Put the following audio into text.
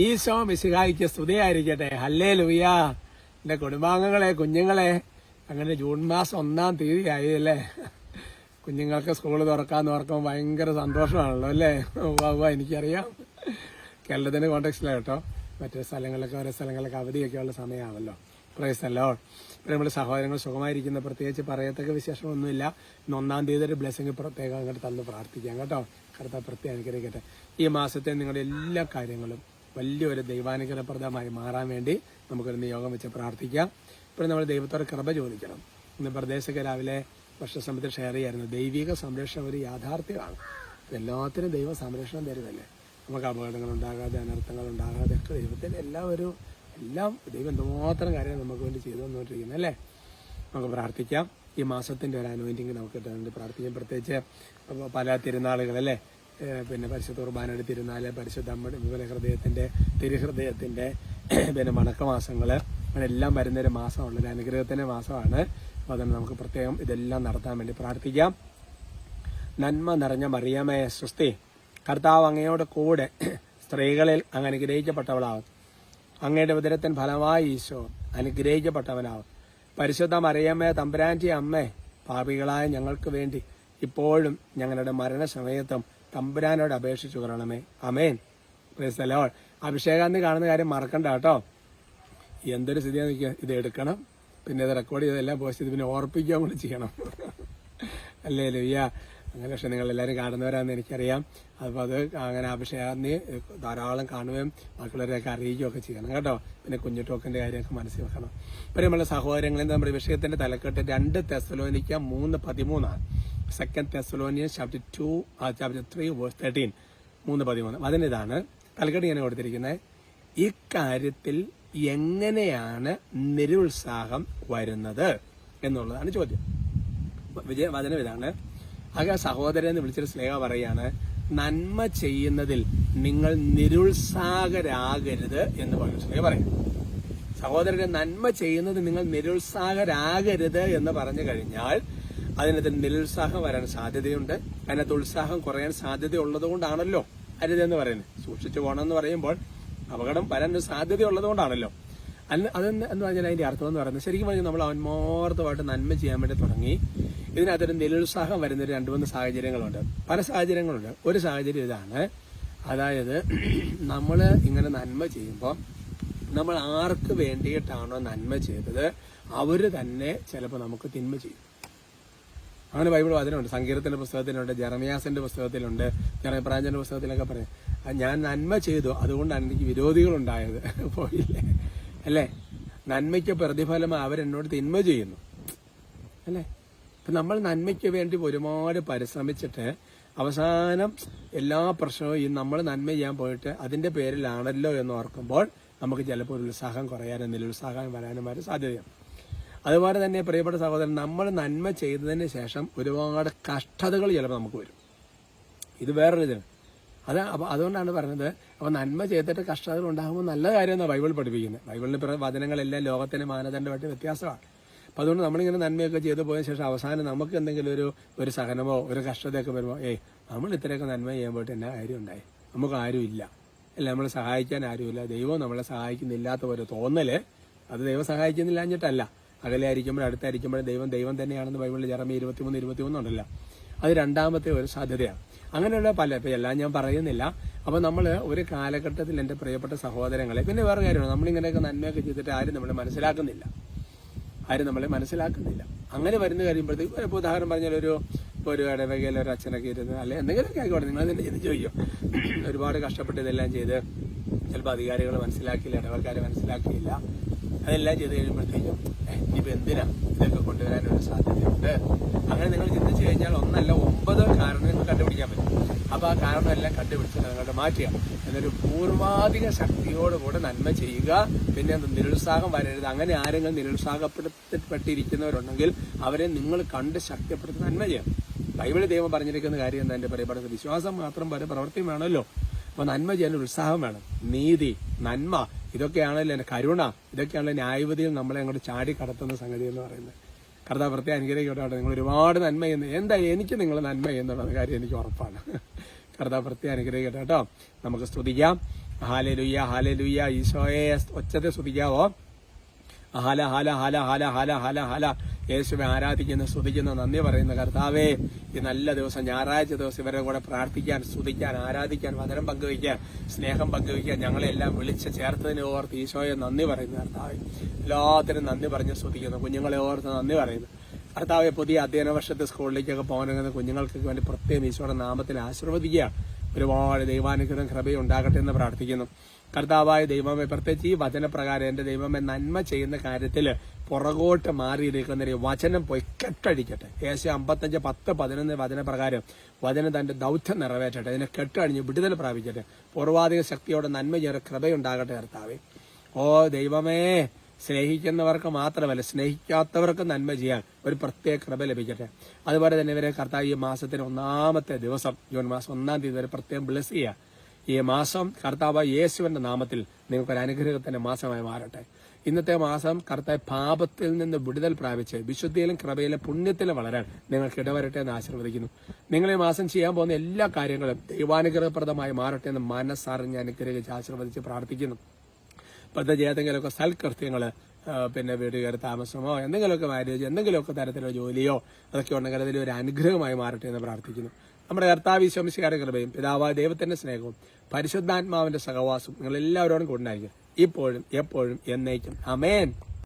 ഈശോ മിശിഹായിക്ക് സ്തുതിയായിരിക്കട്ടെ. ഹല്ലേ ലുയ്യ എന്റെ കുടുംബാംഗങ്ങളെ കുഞ്ഞുങ്ങളെ. അങ്ങനെ ജൂൺ മാസം ഒന്നാം തീയതി ആയി അല്ലേ? കുഞ്ഞുങ്ങൾക്ക് സ്കൂൾ തുറക്കാന്ന് ഓർക്കുമ്പോൾ ഭയങ്കര സന്തോഷമാണല്ലോ അല്ലേ? ഉവ്വ എനിക്കറിയാം. കേരളത്തിന്റെ കോണ്ടക്സ്റ്റിലാണ് കേട്ടോ. മറ്റു സ്ഥലങ്ങളിലൊക്കെ ഓരോ സ്ഥലങ്ങളിലൊക്കെ അവധിയൊക്കെ ഉള്ള സമയമാണല്ലോ പ്രൈസല്ലോ ഇപ്പം നമ്മുടെ സഹോദരങ്ങൾ സുഖമായിരിക്കുന്ന. പ്രത്യേകിച്ച് പറയത്തക്ക വിശേഷമൊന്നുമില്ല ഇന്ന് ഒന്നാം തീയതി ഒരു ബ്ലെസ്സിങ് പ്രത്യേകം അങ്ങോട്ട് തന്ന് പ്രാർത്ഥിക്കാം കേട്ടോ. കറുത്ത പ്രത്യേകം അനുഗ്രഹിക്കട്ടെ. ഈ മാസത്തെ നിങ്ങളുടെ എല്ലാ കാര്യങ്ങളും വലിയൊരു ദൈവാനുഗ്രഹപ്രദമായി മാറാൻ വേണ്ടി നമുക്കൊരു നിയോഗം വെച്ച് പ്രാർത്ഥിക്കാം. ഇപ്പോൾ നമ്മൾ ദൈവത്തോട് കൃപ ചോദിക്കണം. ഇന്ന് പ്രദേശമൊക്കെ രാവിലെ ഭക്ഷണസമയത്ത് ഷെയർ ചെയ്യായിരുന്നു. ദൈവിക സംരക്ഷണം ഒരു യാഥാർത്ഥ്യമാണ്. എല്ലാത്തിനും ദൈവ സംരക്ഷണം തരുമല്ലേ? നമുക്ക് അപകടങ്ങൾ ഉണ്ടാകാതെ അനർത്ഥങ്ങൾ ഉണ്ടാകാതെ ഒക്കെ ദൈവത്തിന്റെ എല്ലാ ഒരു എല്ലാം ദൈവം എന്തുമാത്രം കാര്യം നമുക്ക് വേണ്ടി ചെയ്തു തന്നുകൊണ്ടിരിക്കുന്നത് അല്ലേ? നമുക്ക് പ്രാർത്ഥിക്കാം. ഈ മാസത്തിന്റെ ഒരു അനുവദിക്ക് നമുക്ക് കിട്ടുന്നുണ്ട് പ്രാർത്ഥിക്കാം. പ്രത്യേകിച്ച് പല തിരുനാളുകളല്ലേ പിന്നെ പരിശുദ്ധ കുർബാനയുടെ തിരുനാല് പരിശുദ്ധ അമ്മ ഹൃദയത്തിന്റെ ഹൃദയത്തിന്റെ തിരുഹൃദയത്തിന്റെ പിന്നെ വണക്കമാസങ്ങൾ അങ്ങനെല്ലാം വരുന്നൊരു മാസമുള്ള ഒരു അനുഗ്രഹത്തിന്റെ മാസമാണ്. അപ്പോൾ അതുകൊണ്ട് നമുക്ക് പ്രത്യേകം ഇതെല്ലാം നടത്താൻ വേണ്ടി പ്രാർത്ഥിക്കാം. നന്മ നിറഞ്ഞ മറിയമേ സൃഷ്ടി. കർത്താവ് അങ്ങയോട് കൂടെ സ്ത്രീകളിൽ അങ്ങ് അനുഗ്രഹിക്കപ്പെട്ടവളാവും. അങ്ങയുടെ ഉദരത്തിൻ ഫലമായി ഈശോ അനുഗ്രഹിക്കപ്പെട്ടവനാവും. പരിശുദ്ധ മറിയമ്മേ തമ്പുരാന്റെ അമ്മേ പാപികളായ ഞങ്ങൾക്ക് വേണ്ടി ഇപ്പോഴും ഞങ്ങളുടെ മരണസമയത്തും തമ്പുരാനോട് അപേക്ഷിച്ചു കൊള്ളണമേ. അമേൻ പ്രൈസ് അഭിഷേകാന്തി കാണുന്ന കാര്യം മറക്കണ്ട കേട്ടോ. എന്തൊരു സ്ഥിതിയാണ് നോക്കിയാൽ ഇത് എടുക്കണം. പിന്നെ ഇത് റെക്കോർഡ് ചെയ്തെല്ലാം പോസ്റ്റ് ചെയ്ത് പിന്നെ ഓർപ്പിക്കുകയും കൂടി ചെയ്യണം. അല്ലേ ലുയ്യ അങ്ങനെ പക്ഷെ നിങ്ങൾ എല്ലാവരും കാണുന്നവരാണെന്ന് എനിക്കറിയാം. അപ്പോൾ അത് അങ്ങനെ അഭിഷേകാന്തി ധാരാളം കാണുകയും മറ്റുള്ളവരെയൊക്കെ അറിയിക്കുകയൊക്കെ ചെയ്യണം കേട്ടോ. പിന്നെ കുഞ്ഞു ടോക്കിന്റെ കാര്യമൊക്കെ മനസ്സിൽ വെക്കണം. ഇപ്പം നമ്മളെ സഹോദരങ്ങളിൽ നമ്മുടെ വിഷയത്തിന്റെ തലക്കെട്ട് രണ്ട് തെസലോനിക്ക മൂന്ന് പതിമൂന്നാണ്. Second Thessalonian chapter two chapter three verse thirteen മൂന്ന് പതിമൂന്ന്. അതിനിതാണ് തലക്കെട്ട് ഞാൻ കൊടുത്തിരിക്കുന്നത് ഇക്കാര്യത്തിൽ എങ്ങനെയാണ് നിരുത്സാഹം വരുന്നത് എന്നുള്ളതാണ് ചോദ്യം. വിജയ വചനം ഇതാണ്. ആകെ സഹോദരൻ എന്ന് വിളിച്ചൊരു സ്നേഹ പറയാണ്. നന്മ ചെയ്യുന്നതിൽ നിങ്ങൾ നിരുത്സാഹരാകരുത് എന്ന് പറഞ്ഞു സ്നേഹ പറയും. സഹോദരനെ നന്മ ചെയ്യുന്നത് നിങ്ങൾ നിരുത്സാഹരാകരുത് എന്ന് പറഞ്ഞു കഴിഞ്ഞാൽ അതിനകത്ത് നിരുത്സാഹം വരാൻ സാധ്യതയുണ്ട്. അതിനകത്ത് ഉത്സാഹം കുറയാൻ സാധ്യത ഉള്ളത് കൊണ്ടാണല്ലോ അരുതെന്ന് പറയുന്നത്. സൂക്ഷിച്ചു പോകണം എന്ന് പറയുമ്പോൾ അപകടം വരാൻ ഒരു സാധ്യത ഉള്ളത് കൊണ്ടാണല്ലോ അന്ന് അതെന്ന് എന്ന് പറഞ്ഞാൽ അതിന്റെ അർത്ഥം എന്ന് പറയുന്നത് ശരിക്കും പറഞ്ഞാൽ നമ്മൾ അവന്മാർത്തമായിട്ട് നന്മ ചെയ്യാൻ വേണ്ടി തുടങ്ങി. ഇതിനകത്തൊരു നിരുത്സാഹം വരുന്ന ഒരു രണ്ട് മൂന്ന് സാഹചര്യങ്ങളുണ്ട്. പല സാഹചര്യങ്ങളുണ്ട്. ഒരു സാഹചര്യം ഇതാണ്. അതായത് നമ്മൾ ഇങ്ങനെ നന്മ ചെയ്യുമ്പോൾ നമ്മൾ ആർക്ക് വേണ്ടിയിട്ടാണോ നന്മ ചെയ്തത്? അവർ തന്നെ ചിലപ്പോൾ നമുക്ക് തിന്മ ചെയ്യും. അങ്ങനെ ബൈബിൾ വചനമുണ്ട് സങ്കീർത്തിന്റെ പുസ്തകത്തിലുണ്ട് ജെറമിയാസിന്റെ പുസ്തകത്തിലുണ്ട് ജെറബ്രാഞ്ചിന്റെ പുസ്തകത്തിലൊക്കെ പറയും. "ആ, ഞാൻ നന്മ ചെയ്തു അതുകൊണ്ടാണ് എനിക്ക് വിരോധികളുണ്ടായത്. പോയില്ലേ? അല്ലേ? നന്മയ്ക്ക് പ്രതിഫലം അവരെന്നോട് തിന്മ ചെയ്യുന്നു. അല്ലേ? ഇപ്പൊ നമ്മൾ നന്മയ്ക്ക് വേണ്ടി ഒരുപാട് പരിശ്രമിച്ചിട്ട് അവസാനം എല്ലാ പ്രശ്നവും ഈ നമ്മൾ നന്മ ചെയ്യാൻ പോയിട്ട് അതിന്റെ പേരിലാണല്ലോ എന്ന് ഓർക്കുമ്പോൾ നമുക്ക് ചിലപ്പോൾ ഒരു ഉത്സാഹം കുറയാനും നിരുത്സാഹം വരാനും വരെ സാധ്യതയാണ് അതുപോലെ തന്നെ പ്രിയപ്പെട്ട സഹോദരൻ നമ്മൾ നന്മ ചെയ്തതിന് ശേഷം ഒരുപാട് കഷ്ടതകൾ ചിലപ്പോൾ നമുക്ക് വരും. ഇത് വേറൊരു ഇതിന്. അത് അപ്പോൾ അതുകൊണ്ടാണ് പറഞ്ഞത് അപ്പോൾ നന്മ ചെയ്തിട്ട് കഷ്ടതകൾ ഉണ്ടാകുമ്പോൾ നല്ല കാര്യമെന്നാണ് ബൈബിൾ പഠിപ്പിക്കുന്നത്. ബൈബിളിന് പിറ വചനങ്ങളെല്ലാം ലോകത്തിന് മാനദണ്ഡമായിട്ട് വ്യത്യാസമാണ്. അപ്പോൾ അതുകൊണ്ട് നമ്മളിങ്ങനെ നന്മയൊക്കെ ചെയ്തു പോയ ശേഷം അവസാനം നമുക്ക് എന്തെങ്കിലും ഒരു ഒരു സഹനമോ ഒരു കഷ്ടതയൊക്കെ വരുമ്പോൾ ഏയ് നമ്മൾ ഇത്രയൊക്കെ നന്മ ചെയ്യുമ്പോഴത്തെ എന്നാ കാര്യം ഉണ്ടായി? നമുക്ക് ആരും ഇല്ല. അല്ല നമ്മളെ സഹായിക്കാൻ ആരുമില്ല. ദൈവം നമ്മളെ സഹായിക്കുന്നില്ലാത്ത ഒരു തോന്നൽ അത് ദൈവം സഹായിക്കുന്നില്ല എന്നിട്ടല്ല അകലെ ആയിരിക്കുമ്പോൾ അടുത്തായിരിക്കുമ്പോൾ ദൈവം ദൈവം തന്നെയാണെന്ന് ബൈബിളിൽ ജറമി ഇരുപത്തിമൂന്ന് ഇരുപത്തിമൂന്ന് ഉണ്ടല്ലോ. അത് രണ്ടാമത്തെ ഒരു സാധ്യതയാണ്. അങ്ങനെയുള്ള പല ഇപ്പം എല്ലാം ഞാൻ പറയുന്നില്ല. അപ്പം നമ്മൾ ഒരു കാലഘട്ടത്തിൽ എന്റെ പ്രിയപ്പെട്ട സഹോദരങ്ങളെ പിന്നെ വേറെ കാര്യമാണ് നമ്മളിങ്ങനെയൊക്കെ നന്മയൊക്കെ ചെയ്തിട്ട് ആരും നമ്മളെ മനസ്സിലാക്കുന്നില്ല. ആരും നമ്മളെ മനസ്സിലാക്കുന്നില്ല. അങ്ങനെ വരുന്ന കഴിയുമ്പോഴത്തേക്ക് ഇപ്പോൾ ഉദാഹരണം പറഞ്ഞാൽ ഒരു ഇപ്പോൾ ഒരു ഇടവകയിൽ ഒരു അച്ഛനൊക്കെ ഇരുന്ന് അല്ലെ എന്തെങ്കിലുമൊക്കെ ആയിക്കോട്ടെ നിങ്ങൾ അതിന്റെ ചെയ്ത് ചോദിക്കും. ഒരുപാട് കഷ്ടപ്പെട്ട് ഇതെല്ലാം ചെയ്ത് ചിലപ്പോൾ അധികാരികൾ മനസ്സിലാക്കിയില്ല ഇടവക്കാരെ മനസ്സിലാക്കിയില്ല. അതെല്ലാം ചെയ്ത് കഴിയുമ്പോഴത്തേക്കും ഇനിയിപ്പോൾ ഇനിയിപ്പോ എന്തിനാ ഇതൊക്കെ കൊണ്ടുവരാനൊരു സാധ്യതയുണ്ട്? അങ്ങനെ നിങ്ങൾ ചിന്തിച്ചു കഴിഞ്ഞാൽ ഒന്നല്ല ഒമ്പത് കാരണങ്ങൾ കണ്ടുപിടിക്കാൻ പറ്റും. അപ്പോൾ ആ കാരണമെല്ലാം കണ്ടുപിടിച്ച് നിങ്ങളുടെ മാറ്റുക. എന്നൊരു പൂർവാധിക ശക്തിയോടുകൂടെ നന്മ ചെയ്യുക. പിന്നെ നിരുത്സാഹം വരരുത്. അങ്ങനെ ആരെങ്കിലും നിരുത്സാഹപ്പെടുത്തപ്പെട്ടിരിക്കുന്നവരുണ്ടെങ്കിൽ അവരെ നിങ്ങൾ കണ്ട് ശക്തിപ്പെടുത്തി നന്മ ചെയ്യാം. ബൈബിളിൽ ദൈവം പറഞ്ഞിരിക്കുന്ന കാര്യം എന്താ? എന്റെ പറയപ്പെടുന്നത് വിശ്വാസം മാത്രം പോലെ പ്രവൃത്തി വേണമല്ലോ അപ്പൊ നന്മ ചെയ്യാൻ ഉത്സാഹം വേണം. നീതി നന്മ ഇതൊക്കെയാണല്ലോ എന്റെ കരുണ ഇതൊക്കെയാണല്ലോ ന്യായവതിയിൽ നമ്മളെ അങ്ങോട്ട് ചാടി കടത്തുന്ന സംഗതി എന്ന് പറയുന്നത്. കർത്താവ് പ്രത്യേകം അനുഗ്രഹിക്കട്ടെ. നിങ്ങൾ ഒരുപാട് നന്മ ചെയ്യുന്നു. എന്താ എനിക്ക് നിങ്ങൾ നന്മ ചെയ്യുന്നുള്ള കാര്യം എനിക്ക് ഉറപ്പാണ്. കർത്താവ് പ്രത്യേകം അനുഗ്രഹിക്കട്ടെ കേട്ടോ. നമുക്ക് സ്തുതിക്കാം. ഹാലലുയ്യ ഹാലലുയ്യ ഈശോയെ ഒച്ചത്തെ സ്തുതിക്കാവോ? ഹല ഹല ഹല ഹല ഹല ഹല ഹല. യേശുവെ ആരാധിക്കുന്ന സ്തുതിക്കുന്ന നന്ദി പറയുന്ന. കർത്താവേ ഈ നല്ല ദിവസം ഞായറാഴ്ച ദിവസം ഇവരെ കൂടെ പ്രാർത്ഥിക്കാൻ സ്തുതിക്കാൻ ആരാധിക്കാൻ വചനം പങ്കുവയ്ക്കാൻ സ്നേഹം പങ്കുവയ്ക്കാൻ ഞങ്ങളെല്ലാം വിളിച്ച് ചേർത്തതിനെ ഓർത്ത് ഈശോയെ നന്ദി പറയുന്ന കർത്താവെ. എല്ലാത്തിനും നന്ദി പറഞ്ഞ് സ്തുതിക്കുന്നു. കുഞ്ഞുങ്ങളെ ഓർത്ത് നന്ദി പറയുന്നു. കർത്താവെ പുതിയ അധ്യയന വർഷത്തെ സ്കൂളിലേക്കൊക്കെ പോകാനുള്ള കുഞ്ഞുങ്ങൾക്ക് വേണ്ടി പ്രത്യേകം ഈശോയുടെ നാമത്തിൽ ആശീർവദിക്കുക. ഒരുപാട് ദൈവാനുഗ്രഹം കൃപയുണ്ടാകട്ടെ എന്ന് പ്രാർത്ഥിക്കുന്നു. കർത്താവായ ദൈവമേ പ്രത്യേകിച്ച് ഈ വചനപ്രകാരം എന്റെ ദൈവമേ നന്മ ചെയ്യുന്ന കാര്യത്തിൽ പുറകോട്ട് മാറിയിരിക്കുന്ന ഒരു വചനം പോയി കെട്ടടിക്കട്ടെ ഏശ അമ്പത്തഞ്ച് പത്ത് പതിനൊന്ന് വചനപ്രകാരം വചനം തന്റെ ദൗത്യം നിറവേറ്റട്ടെ. അതിനെ കെട്ടടിഞ്ഞ് വിടുതൽ പ്രാപിക്കട്ടെ. പൂർവാധിക ശക്തിയോടെ നന്മ ചെയ്യുന്ന കൃപയുണ്ടാകട്ടെ കർത്താവെ. ഓ ദൈവമേ സ്നേഹിക്കുന്നവർക്ക് മാത്രമല്ല സ്നേഹിക്കാത്തവർക്ക് നന്മ ചെയ്യാൻ ഒരു പ്രത്യേക കൃപ ലഭിക്കട്ടെ. അതുപോലെ തന്നെ ഇവരെ കർത്താവ് ഈ മാസത്തിന് ഒന്നാമത്തെ ദിവസം ജൂൺ മാസം ഒന്നാം തീയതി വരെ പ്രത്യേകം ബ്ലസ് ചെയ്യുക. ഈ മാസം കർത്താവ് യേശുവിന്റെ നാമത്തിൽ നിങ്ങൾക്ക് ഒരു അനുഗ്രഹത്തിന്റെ മാസമായി മാറട്ടെ. ഇന്നത്തെ മാസം കർത്താവ് പാപത്തിൽ നിന്ന് വിടുതൽ പ്രാപിച്ച് വിശുദ്ധിയിലും കൃപയിലും പുണ്യത്തിലും വളരാൻ നിങ്ങൾക്ക് ഇടവരട്ടെ എന്ന് ആശീർവദിക്കുന്നു. നിങ്ങൾ ഈ മാസം ചെയ്യാൻ പോകുന്ന എല്ലാ കാര്യങ്ങളും ദൈവാനുഗ്രഹപ്രദമായി മാറട്ടെ എന്ന് മനസ്സറിഞ്ഞ് അനുഗ്രഹിച്ച് ആശീർവദിച്ച് പ്രാർത്ഥിക്കുന്നു. പ്രത്യേകിച്ച് ഏതെങ്കിലുമൊക്കെ സൽകൃത്യങ്ങൾ പിന്നെ വീട് കയറി താമസമോ എന്തെങ്കിലുമൊക്കെ മാരേജ് എന്തെങ്കിലുമൊക്കെ തരത്തിലുള്ള ജോലിയോ അതൊക്കെ ഉണ്ടെങ്കിൽ അതിൽ ഒരു അനുഗ്രഹമായി മാറട്ടെ എന്ന് പ്രാർത്ഥിക്കുന്നു. നമ്മുടെ കർത്താവ് വിശ്വംശികാരുടെ കൃപയും പിതാവ് ദൈവത്തിന്റെ സ്നേഹവും പരിശുദ്ധാത്മാവിന്റെ സഹവാസവും നിങ്ങൾ എല്ലാവരോടും കൊണ്ടായിരിക്കും ഇപ്പോഴും എപ്പോഴും എന്നേക്കും. അമേൻ